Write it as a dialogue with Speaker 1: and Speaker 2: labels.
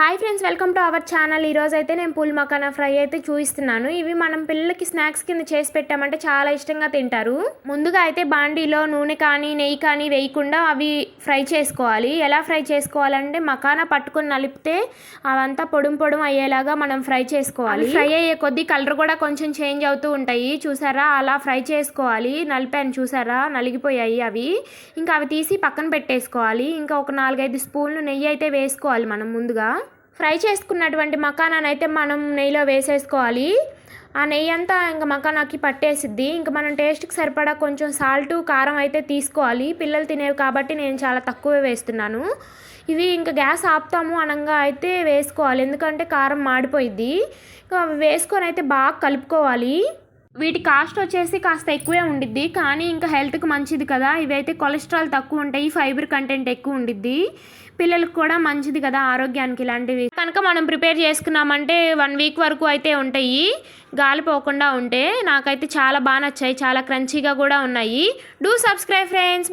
Speaker 1: Hi friends welcome to our channel ఈరోజు అయితే నేను పూల్ మకానా ఫ్రై అయితే చూపిస్తున్నాను. ఇవి మనం పిల్లలకి స్నాక్స్ కింద చేసి పెట్టామంటే చాలా ఇష్టంగా తింటారు. ముందుగా అయితే బాండీలో నూనె కానీ నెయ్యి కానీ వేయకుండా అవి ఫ్రై చేసుకోవాలి. ఎలా ఫ్రై చేసుకోవాలంటే మకానా పట్టుకొని నలిపితే అవంతా పొడుం పొడుం అయ్యేలాగా మనం ఫ్రై చేసుకోవాలి. ఫ్రై అయ్యే కొద్దీ కలర్ కూడా కొంచెం చేంజ్ అవుతూ ఉంటాయి. చూసారా? అలా ఫ్రై చేసుకోవాలి. నలిపాను చూసారా? నలిగిపోయాయి అవి. ఇంకా అవి తీసి పక్కన పెట్టేసుకోవాలి. ఇంకా ఒక నాలుగైదు స్పూన్లు నెయ్యి అయితే వేసుకోవాలి మనం ముందుగా. ఫ్రై చేసుకున్నటువంటి మకానాన్ని అయితే మనం నెయ్యిలో వేసేసుకోవాలి. ఆ నెయ్యి అంతా ఇంకా మకానాకి పట్టేసిద్ది. ఇంకా మనం టేస్ట్కి సరిపడా కొంచెం సాల్ట్ కారం అయితే తీసుకోవాలి. పిల్లలు తినేవి కాబట్టి నేను చాలా తక్కువే వేస్తున్నాను. ఇవి ఇంకా గ్యాస్ ఆపుతాము అనగా అయితే వేసుకోవాలి. ఎందుకంటే కారం మాడిపోయిద్ది. ఇంకా అవి వేసుకొని అయితే బాగా కలుపుకోవాలి. వీటి కాస్ట్ వచ్చేసి కాస్త ఎక్కువే ఉండిద్ది కానీ ఇంకా హెల్త్కి మంచిది కదా. ఇవైతే కొలెస్ట్రాల్ తక్కువ ఉంటాయి ఫైబర్ కంటెంట్ ఎక్కువ ఉండిద్ది. పిల్లలకు కూడా మంచిది కదా ఆరోగ్యానికి ఇలాంటివి. కనుక మనం ప్రిపేర్ చేసుకున్నామంటే వన్ వీక్ వరకు అయితే ఉంటాయి. గాలి పోకుండా ఉంటే నాకైతే చాలా బాగా నచ్చాయి చాలా క్రంచీగా కూడా ఉన్నాయి. Do subscribe friends.